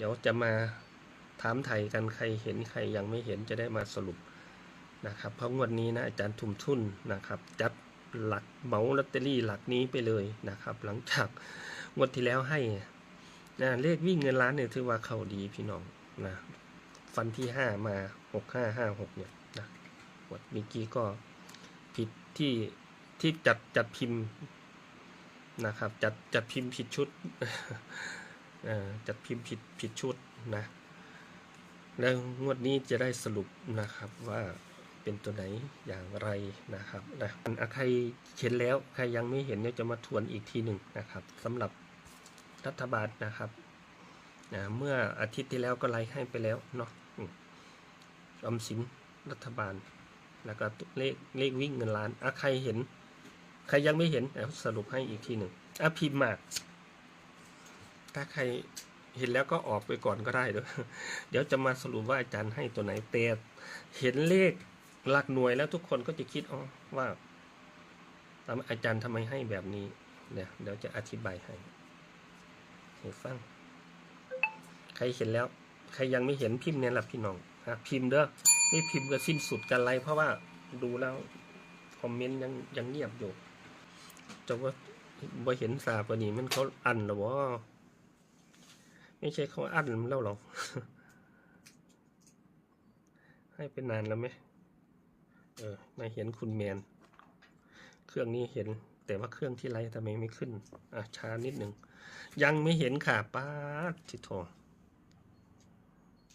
เดี๋ยวจะมาถามไทยกันใครเห็นใครยังไม่เห็นจะได้มาสรุปนะครับเพราะงวดนี้นะอาจารย์ทุ่มทุนนะครับจัดหลักเมาลอตเตอรี่หลักนี้ไปเลยนะครับ หลังจากงวดที่แล้วให้นะเลขวิ่งเงินล้านเนี่ยถือว่าเข้าดีพี่น้องนะฟันที่ห้ามาหกห้าห้าหกเนี่ยนะงวดเมื่อกี้ก็ผิดที่ที่จัดจัดพิมพ์นะครับ จัดจัดพิมพ์ผิดชุด จัดพิมพ์ผิดผิดชุดนะแล้วงวดนี้จะได้สรุปนะครับว่าเป็นตัวไหนอย่างไรนะครับนะใครเห็นแล้วใครยังไม่เห็นเนี่ยจะมาทวนอีกทีหนึ่งนะครับสำหรับรัฐบาลนะครับนะเมื่ออาทิตย์ที่แล้วก็ไลฟ์ให้ไปแล้วเนาะอมอมสินรัฐบาล แล้วก็เลขเลขวิ่งเงินล้านอะใครเห็น ใครยังไม่เห็นสรุปให้อีกทีหนึ่งอะพิมพ์มา ถ้าใครเห็นแล้วก็ออกไปก่อนก็ได้เดี๋ยวเดี๋ยวจะมาสรุปว่าอาจารย์ให้ตัวไหนแต่เห็นเลขหลักหน่วยแล้วทุกคนก็จะคิดอ๋อว่าอาจารย์ทำไมให้แบบนี้เนี่ยเดี๋ยวจะอธิบายให้ให้ฟัง ใครเห็นแล้ว ใครยังไม่เห็นพิมพ์เนี่ยแหละพี่น้องอะพิมพ์เด้อไม่พิมพ์ก็สิ้นสุดกันไรเพราะว่าดูแล้วคอมเมนต์ยังยังเงียบอยู่จะว่าบ่เห็นสาปานนี้มันเขาอันหรอวะ ไม่ใช่เขาอั้นมันแล้วหรอกให้เป็นนานแล้วไหมเออมาเห็นคุณแมน เครื่องนี้เห็น แต่ว่าเครื่องที่ไรทำไมไม่ขึ้น อะช้านิดหนึ่ง ยังไม่เห็นค่ะป้าทิโท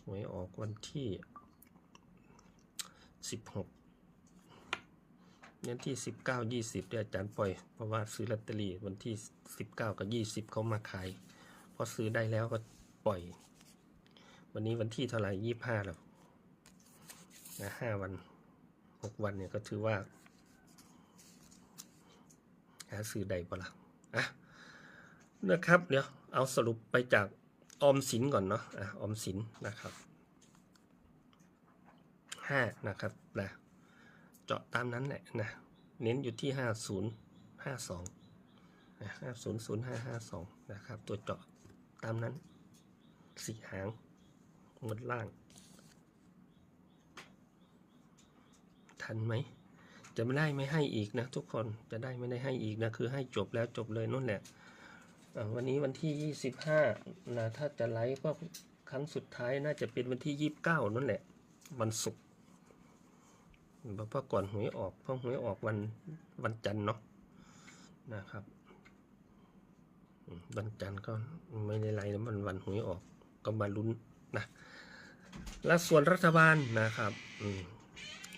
หวยออกวันที่สิบหกเนี่ยที่สิบเก้ายี่สิบเดี๋ยวอาจารย์ปล่อย เพราะว่าซื้อลอตเตอรี่วันที่สิบเก้ากับยี่สิบเขามาขาย พอซื้อได้แล้วก็ ปล่อย วันนี้วันที่เท่าไหร่ยี่ห้าแล้วนะห้าวันหกวันเนี่ยก็ถือว่าหาซื้อได้ปะละ่ะอะนะครับเดี๋ยวเอาสรุปไปจากออมสินก่อนเนาะอะออมสินนะครับห้านะครับนะเจาะตามนั้นแหละนะเน้นอยู่ที่ห้าศูนย์ห้าสองห้าศูนย์ศูนย์ห้าห้าสองนะครับ ตัวเจาะตามนั้น สี่หางงดล่าง ทันไหม จะไม่ได้ไม่ให้อีกนะ ทุกคนจะได้ไม่ได้ให้อีกนะ คือให้จบแล้วจบเลยนั่นแหละวันนี้วันที่ยี่สิบห้านะถ้าจะไลฟ์ก็ครั้งสุดท้ายน่าจะเป็นวันที่ยี่สิบเก้านั่นแหละ วันศุกร์เพราะก่อนหวยออกเพราะหวยออกวันวันจันทร์เนาะนะครับวันจันทร์ก็ไม่ได้ไล่แล้วมันวันหวยออก ก็มาลุ้นนะและส่วนรัฐบาลนะครับอื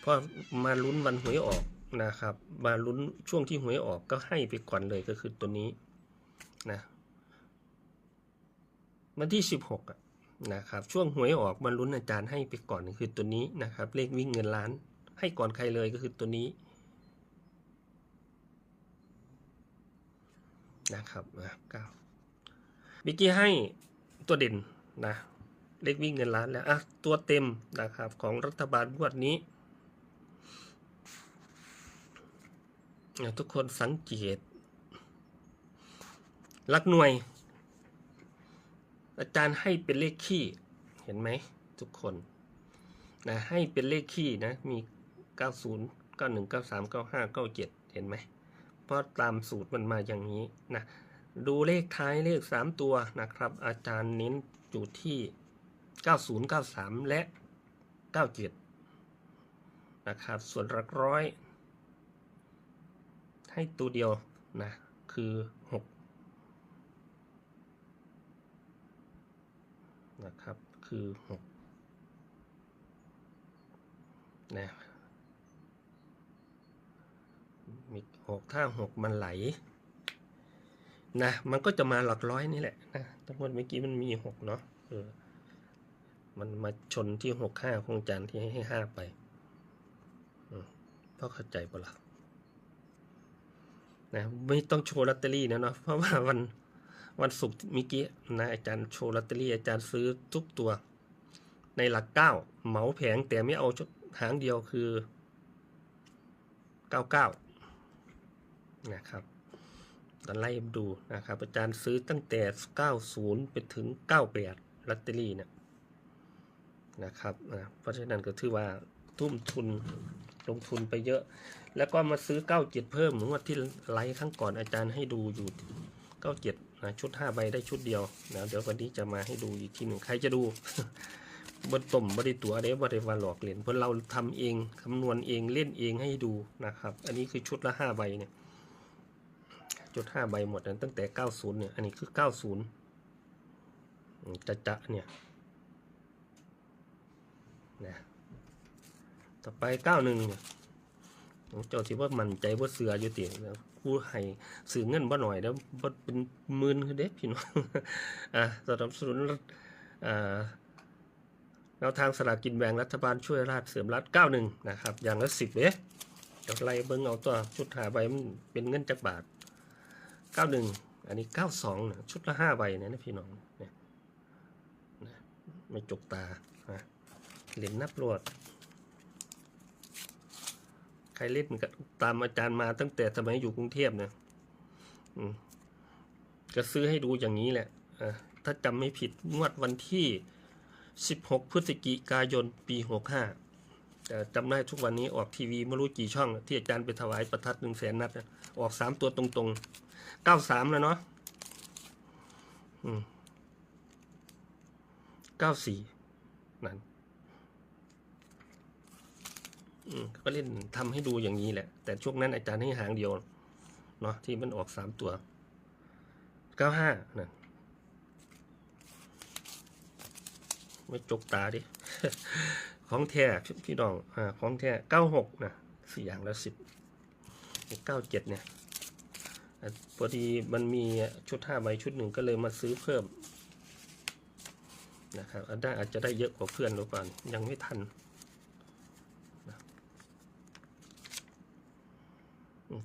พอมาลุ้นวันหวยออกนะครับ มาลุ้นช่วงที่หวยออกก็ให้ไปก่อนเลยก็คือตัวนี้นะวันที่สิบหกนะครับช่วงหวยออกมาลุ้นอาจารย์ให้ไปก่อนคือตัวนี้นะครับ เลขวิ่งเงินล้าน ให้ก่อนใครเลยก็คือตัวนี้นะครับนะเก้าบิกกี้ให้ตัวเด่น นะเลขวิ่งเงินล้านแล้วอะตัวเต็มนะครับของรัฐบาลงวดนี้ทุกคนสังเกตลักหน่วย อาจารย์ให้เป็นเลขขี้เห็นไหมทุกคนนะให้เป็นเลขขี้นะมี 90 91 93 95 97 เห็นไหมเพราะตามสูตรมันมาอย่างนี้นะดูเลขท้ายเลข 3 ตัวนะครับ อาจารย์เน้น อยู่ที่ 90 93 และ 97 นะครับ ส่วนหลักร้อย ให้ตัวเดียวนะ คือ 6 นะครับ คือ 6 นะมีหกถ้าหกมันไหล นะมันก็จะมาหลักร้อยนี่แหละนะทั้งหมดเมื่อกี้มันมีหกเนาะเออมันมาชนที่หกห้าของอาจารย์ที่ให้ห้าไปอืมพ่อเข้าใจปะล่ะนะไม่ต้องโชว์ลอตเตอรี่นะเนาะเพราะว่าวันวันศุกร์เมื่อกี้นะอาจารย์โชว์ลอตเตอรี่อาจารย์ซื้อทุกตัวในหลักเก้าเหมาแผงแต่ไม่เอาหางเดียวคือเก้าเก้านะครับ ไล่ดูนะครับอาจารย์ซื้อตั้งแต่ 90 ไปถึง 98ลอตเตอรี่เนี่ยนะครับเพราะฉะนั้นก็ถือว่าทุ่มทุนลงทุนไปเยอะ แล้วก็มาซื้อ 97 เพิ่มเหมือนว่าที่ไลฟ์ครั้งก่อนอาจารย์ให้ดูอยู่ 97นะชุด 5 ใบได้ชุดเดียวนะเดี๋ยววันนี้จะมาให้ดูอีกทีหนึ่งใครจะดูบนต้มบริตัวเด้บริวาหลอกเหรียญเพราะเราทำเองคำนวณเองเล่นเองให้ดูนะครับ อันนี้คือชุดละ 5 ใบเนี่ย จุดห้าใบหมดนะตั้งแต่เก้าศูนย์เนี่ย อันนี้คือเก้าศูนย์จะจะเนี่ยนะต่อไปเก้าหนึ่งเนี่ยเจ้าที่ว่ามันใจว่าเสืออยู่ตินะกูให้สื่อเงินบ่หน่อยแล้วบ่เป็นหมื่นคือเด็กพี่น้องอะสนับสนุนอ่าแนวทางสลากกินแบ่งรัฐบาลช่วยราชเสริมรัฐเก้าหนึ่งนะครับ อย่างละสิบเอ๊ะเดี๋ยวไล่เบิ้งเอาตัวชุดหาใบมันเป็นเงินจักบาท เก้าหนึ่งอันนี้เก้าสองนะชุดละห้าใบนี่ยนะพี่น้องเนี่ยนะไม่จกตานะเหรียญนับรวด ใครเล่นก็ตามอาจารย์มาตั้งแต่สมัยอยู่กรุงเทพเนี่ยอืมก็ซื้อให้ดูอย่างนี้แหละะถ้าจำไม่ผิดงวดวันที่ 16 พฤศจิกายน ปี 65 จำได้ทุกวันนี้ออกทีวีไม่รู้กี่ช่องที่อาจารย์ไปถวายประทัดหนึ่งแสนนัดออกสามตัวตรงๆเก้าสามแล้วเนาะเก้าสี่นั่นก็เล่นทำให้ดูอย่างนี้แหละ แต่ช่วงนั้นอาจารย์ให้หางเดียวเนาะที่มันออกสามตัวเก้าห้านั่นไม่จกตาดิ ของแท้พี่พี่น้องอ่าของแท้เก้าหกนะสี่อย่างละสิบเก้าเจ็ดเนี่ยพอดีมันมีชุดห้าใบชุดหนึ่งก็เลยมาซื้อเพิ่มนะครับอันได้อาจจะได้เยอะกว่าเพื่อนหรือเปล่ายังไม่ทัน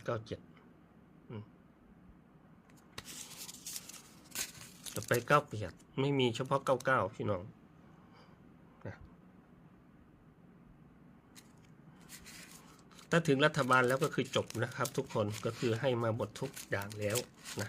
เก้าเจ็ดต่อไปเก้าเปียดไม่มีเฉพาะเก้าเก้าพี่น้องนะ ถ้าถึงรัฐบาลแล้วก็คือจบนะครับทุกคนก็คือให้มาหมดทุกอย่างแล้วนะ